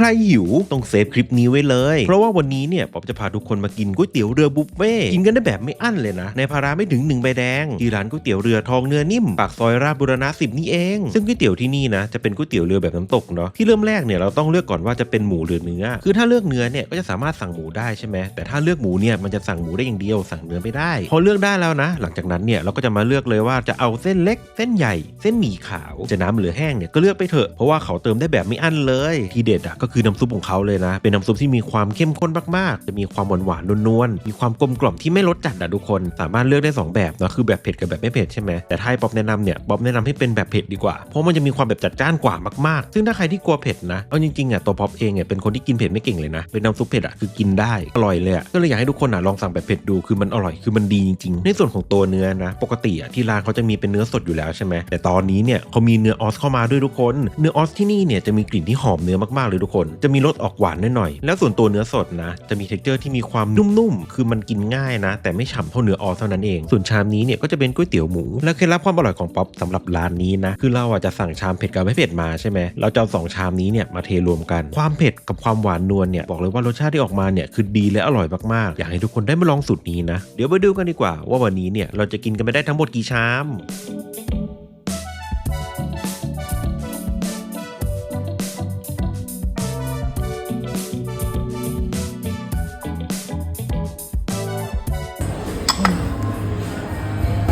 ใครหิวต้องเซฟคลิปนี้ไว้เลย เพราะว่าวันนี้เนี่ยป๊อปจะพาทุกคนมากินก๋วยเตี๋ยวเรือบุฟเฟ่ต์กินกันได้แบบไม่อั้นเลยนะ ในภาระไม่ถึง1ใบแดง ที่ร้านก๋วยเตี๋ยวเรือทองเนื้อนิ่มปากซอยราชบุรณะสิบนี่เอง ซึ่งก๋วยเตี๋ยวที่นี่นะจะเป็นก๋วยเตี๋ยวเรือแบบน้ำตกเนาะที่เริ่มแรกเนี่ยเราต้องเลือกก่อนว่าจะเป็นหมูหรือเนื้อ คือถ้าเลือกเนื้อเนี่ยก็จะสามารถสั่งหมูได้ใช่ไหมแต่ถ้าเลือกหมูเนี่ยมันจะสั่งหมูได้อย่างเดียว สั่งเนื้อไม่ได้ พอเลือกได้แล้วนะ หลังจากนั้นเนี่ยเราก็จะมาเลือกเลยว่าจะเอาเส้นเล็ก เส้นใหญ่ เส้นหมี่ขาว จะน้ำหรือแห้งเนี่ยก็เลือกไปเถอะเพราะว่าเขาเติมได้แบบไม่อั้นเลยทีเด็ดอะก็คือน้ำซุปของเขาเลยนะ เป็นน้ำซุปที่มีความเข้มข้นมากๆ จะมีความหวานหวานๆนวลๆมีความกลมกล่อมที่ไม่รสจัดอะทุกคนสามารถเลือกได้สองแบบนะคือแบบเผ็ดกับแบบไม่เผ็ดใช่ไหมแต่ถ้าป๊อปแนะนำเนี่ยป๊อปแนะนำให้เป็นแบบเผ็ดดีกว่า เพราะมันจะมีความแบบจัดจ้านกว่ามากๆ ซึ่งถ้าใครที่กลัวเผ็ดนะเอาจริงๆอะตัวป๊อปเองเนี่ยเป็นคนที่กินเผ็ดไม่เก่งเลยนะเป็นน้ำซุปเผ็ดอะคือกินได้อร่อยเลยก็เลยอยากให้ทุกคนอะลองสั่งแบบเผ็ดดูคือมันอร่อยคือมันดีจริงๆ ในส่วนของตัวเนื้อนะปกติอะที่ร้านเขาจะมีเป็นเนื้อสดอยู่แล้วใช่ไหมแต่ตอนนี้เนี่ยเขามีเนื้อออสเข้ามาด้วยทุกคน เนื้อออสที่นี่เนี่ยจะมีกลิ่นที่หอมเนื้อมากๆเลยทุกคนจะมีรสออกหวานหน่อยๆแล้วส่วนตัวเนื้อสดนะ จะมีเท็กเจอร์ที่มีความนุ่มๆ คือมันกินง่ายนะ แต่ไม่ฉ่ำเท่าเนื้อออเท่านั้นเอง ส่วนชามนี้เนี่ยก็จะเป็นก๋วยเตี๋ยวหมู และเคล็ดลับความอร่อยของป๊อปสำหรับร้านนี้นะ คือเราอะจะสั่งชามเผ็ดกับไม่เผ็ดมาใช่ไหมเราจะเอาสองชามนี้เนี่ยมาเทรวมกัน ความเผ็ดกับความหวานนวลเนี่ยบอกเลยว่ารสชาติที่ออกมาเนี่ยคือดีและอร่อยมากๆ อยากให้ทุกคนได้มาลองสูตรนี้นะ เดี๋ยวไปดูกันดีกว่าว่าวันนี้เนี่ยเราจะกินกันไปได้ทั้งหมดกี่ชาม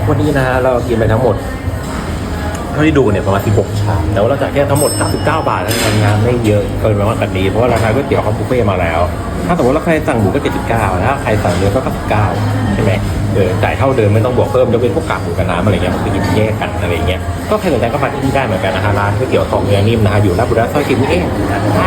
วันนี้นะฮะเรากินไปทั้งหมดเท่าที่ดูเนี่ยประมาณ 16 ชาม แต่ว่าเราจ่ายแค่ทั้งหมด 99 บาทแล้วกันงานไม่เยอะเกินไปมากกว่านี้เพราะว่าราคาก๋วยเตี๋ยวเขาบุฟเฟ่ต์มาแล้ว ถ้าสมมติว่าใครสั่งหมูก็ 79ถ้าใครสั่งเนื้อก็ 99 ใช่ไหมเออจ่ายเท่าเดิมไม่ต้องบวกเพิ่มยกเว้นพวกกากหมูกับน้ำอะไรเงี้ยมันจะกินแยกกันอะไรเงี้ย ก็ใครสนใจก็มาที่นี่ได้เหมือนกันนะฮะร้านก๋วยเตี๋ยวทองเนื้อนิ่มนะฮะอยู่ราชบุรีซอยสิบนี่เองนได้